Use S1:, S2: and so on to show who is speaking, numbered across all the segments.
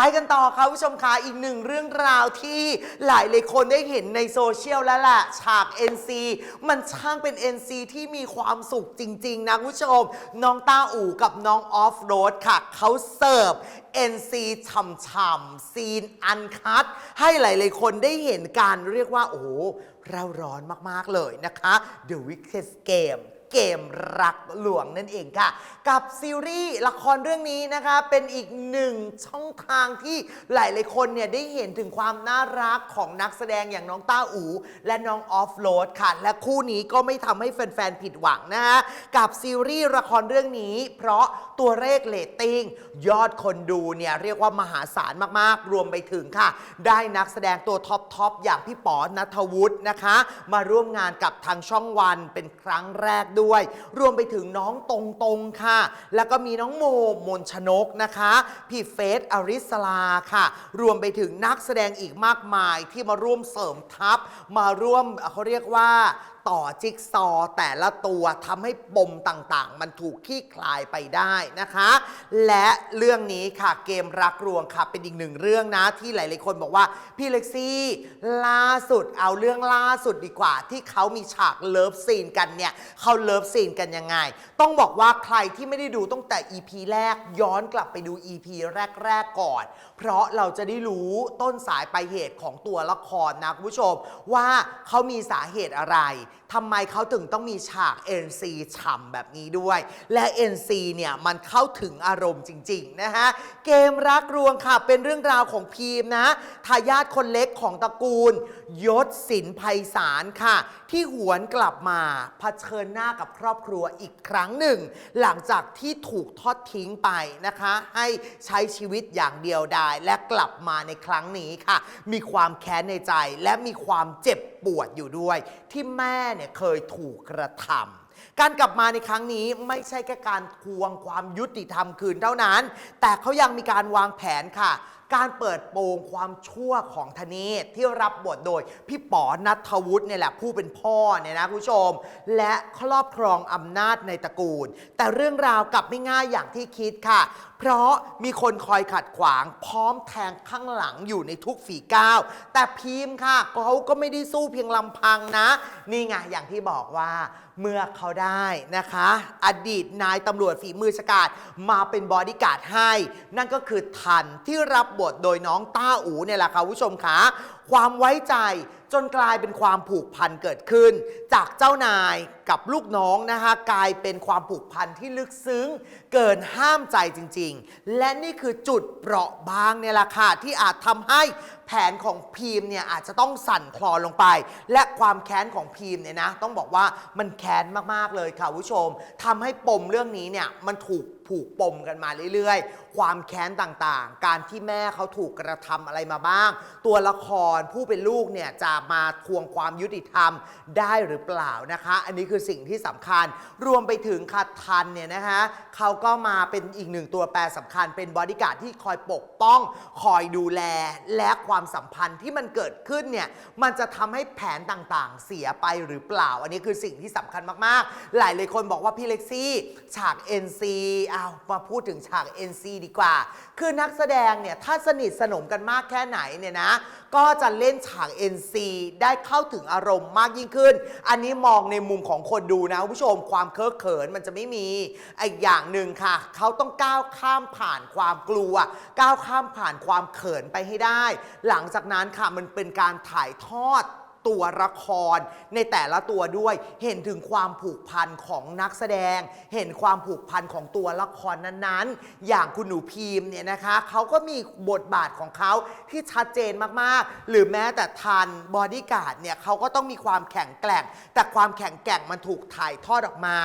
S1: ไปกันต่อค่ะผู้ชมคะอีกหนึ่งเรื่องราวที่หลายเลยคนได้เห็นในโซเชียลแล้วแหละฉาก NC มันช่างเป็น NC ที่มีความสุขจริง ๆ นะคุณผู้ชม น้องต้าอู่กับน้องออฟโรดค่ะ เขาเสิร์ฟ NC ฉ่ำๆซีนอันคัดให้หลายๆคนได้เห็นการเรียกว่า โอ้โหเราร้อนมาก ๆ เลยนะคะ The Wicked Game เกมรักหลวงนั่นเองค่ะ กับซีรีส์ละครเรื่องนี้นะคะ เป็นอีกหนึ่งช่องทางที่หลายๆคนเนี่ยได้เห็นถึงความน่ารักของนักแสดงอย่างน้องต้าอูและน้องออฟโรดค่ะ และคู่นี้ก็ไม่ทำให้แฟนๆ ผิดหวังนะคะกับซีรีส์ละครเรื่องนี้ เพราะตัวเลขเรตติ้งยอดคนดูเนี่ยเรียกว่ามหาศาลมากๆ รวมไปถึงค่ะ ได้นักแสดงตัวท็อปทอปอย่างพี่ป๋อนัทวุฒินะคะ มาร่วมงานกับทางช่องวันเป็นครั้งแรกด้วย รวมไปถึงน้องตรงตรงๆค่ะ แล้วก็มีน้องโมมนชนกนะคะ พี่เฟสอริสลาค่ะ รวมไปถึงนักแสดงอีกมากมายที่มาร่วมเสริมทัพ มาร่วมเขาเรียกว่า ต่อจิ๊กซอแต่ละตัวทำให้ปมต่างๆ มันถูกคลี่คลายไปได้นะคะ และเรื่องนี้ค่ะเกมรักรวงค่ะเป็นอีกหนึ่งเรื่องนะที่หลายๆคนบอกว่าพี่เล็กซี่ล่าสุดเอาเรื่องล่าสุดดีกว่า ที่เขามีฉากเลิฟซีนกันเนี่ยเขาเลิฟซีนกันยังไง ต้องบอกว่าใครที่ไม่ได้ดูตั้งแต่ EP แรกย้อนกลับไปดู EP แรก ๆ ก่อน เพราะเราจะได้รู้ต้นสายปลายเหตุของตัวละครนะคุณผู้ชมว่าเขามีสาเหตุอะไรทำไมเขาถึงต้องมีฉาก NC ฉ่ำแบบนี้ด้วย และ NC เนี่ย มันเข้าถึงอารมณ์จริง ๆ นะฮะ เกมรักรวงค่ะ เป็นเรื่องราวของพีมนะทายาทคนเล็กของตระกูล ยศสินไพศาลค่ะ ที่หวนกลับมาเผชิญหน้ากับครอบครัวอีกครั้งหนึ่ง หลังจากที่ถูกทอดทิ้งไปนะคะ ให้ใช้ชีวิตอย่างเดียวดายและกลับมาในครั้งนี้ค่ะ มีความแค้นในใจและมีความเจ็บปวดอยู่ด้วย ที่แม่เนี่ยเคยถูกกระทำการกลับมาในครั้งนี้ไม่ใช่แค่การทวงความยุติธรรมคืนเท่านั้น แต่เขายังมีการวางแผนค่ะ การเปิดโปงความชั่วของธเนศที่รับบทโดย พี่ป๋อนัทวุฒิเนี่ยแหละผู้เป็นพ่อเนี่ยนะคุณผู้ชม และครอบครองอำนาจในตระกูล แต่เรื่องราวกลับไม่ง่ายอย่างที่คิดค่ะ เพราะมีคนคอยขัดขวางพร้อมแทงข้างหลังอยู่ในทุกฝีก้าวแต่พีมค่ะเขาก็ไม่ได้สู้เพียงลำพังนะ นี่ไงอย่างที่บอกว่าเมื่อเขาได้นะคะ อดีตนายตำรวจฝีมือฉกาจมาเป็นบอดี้การ์ดให้ นั่นก็คือทันที่รับบทโดยน้องต้าอูเนี่ยแหละค่ะคุณผู้ชมคะความไว้ใจ จนกลายเป็นความผูกพันเกิดขึ้น จากเจ้านายกับลูกน้องนะคะกลายเป็นความผูกพันที่ลึกซึ้ง เกินห้ามใจจริง ๆ และนี่คือจุดเปราะบางเนี่ยแหละค่ะที่อาจทำให้แผนของพีมเนี่ยอาจจะต้องสั่นคลอนลงไป และความแค้นของพีมเนี่ยนะต้องบอกว่ามันแค้นมากๆเลยค่ะผู้ชมทำให้ปมเรื่องนี้เนี่ยมันถูกผูกปมกันมาเรื่อยๆ ความแค้นต่างๆ การที่แม่เขาถูกกระทำอะไรมาบ้าง ตัวละครผู้เป็นลูกเนี่ยจะมาทวงความยุติธรรมได้หรือเปล่านะคะ อันนี้คือสิ่งที่สำคัญ รวมไปถึงคัดทันเนี่ยนะคะเขาก็มาเป็นอีกหนึ่งตัวแปรสำคัญ เป็นบอดี้การ์ดที่คอยปกป้อง คอยดูแลและความสัมพันธ์ที่มันเกิดขึ้นเนี่ยมันจะทำให้แผนต่างๆ เสียไปหรือเปล่า อันนี้คือสิ่งที่สำคัญมากๆ หลายเลยคนบอกว่าพี่เล็กซี่ฉาก NC เอามาพูดถึงฉาก NC ดีกว่า คือนักแสดงเนี่ยถ้าสนิทสนมกันมากแค่ไหนเนี่ยนะ ก็จะเล่นฉาก NC ได้เข้าถึงอารมณ์มากยิ่งขึ้น อันนี้มองในมุมของคนดูนะคุณผู้ชม ความเคอะเขินมันจะไม่มีอีกอย่างหนึ่งค่ะ เขาต้องก้าวข้ามผ่านความกลัว ก้าวข้ามผ่านความเขินไปให้ได้ หลังจากนั้นค่ะมันเป็นการถ่ายทอด ตัวละครในแต่ละตัวด้วย เห็นถึงความผูกพันของนักแสดง เห็นความผูกพันของตัวละครนั้นๆ อย่างคุณหนูพีมเนี่ยนะคะเขาก็มีบทบาทของเขาที่ชัดเจนมากๆ หรือแม้แต่ทันบอดี้การ์ดเนี่ยเขาก็ต้องมีความแข็งแกร่ง แต่ความแข็งแกร่งมันถูกถ่ายทอดออกมา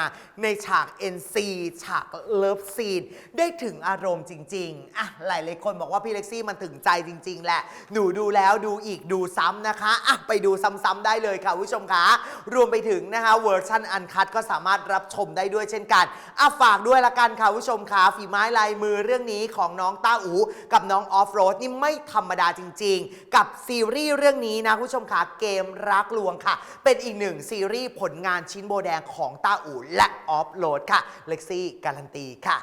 S1: ในฉาก NC ฉากเลิฟซีนได้ถึงอารมณ์จริงๆอะหลายๆคนบอกว่าพี่เล็กซี่มันถึงใจจริง ๆ แหละหนูดูแล้วดูอีกดูซ้ำนะคะอะไปดูซ้ำๆได้เลยค่ะผู้ชมคะรวมไปถึงนะคะเวอร์ชันอันคัดก็สามารถรับชมได้ด้วยเช่นกันอะฝากด้วยละกันค่ะผู้ชมคะฝีไม้ลายมือเรื่องนี้ของน้องต้าอูกับน้องออฟโรดนี่ไม่ธรรมดาจริง ๆ กับซีรีส์เรื่องนี้นะผู้ชมคะเกมรักลวงค่ะ เป็นอีกหนึ่งซีรีส์ผลงานชิ้นโบแดงของต้าอูและออฟโรดค่ะเล็กซี่การันตีค่ะ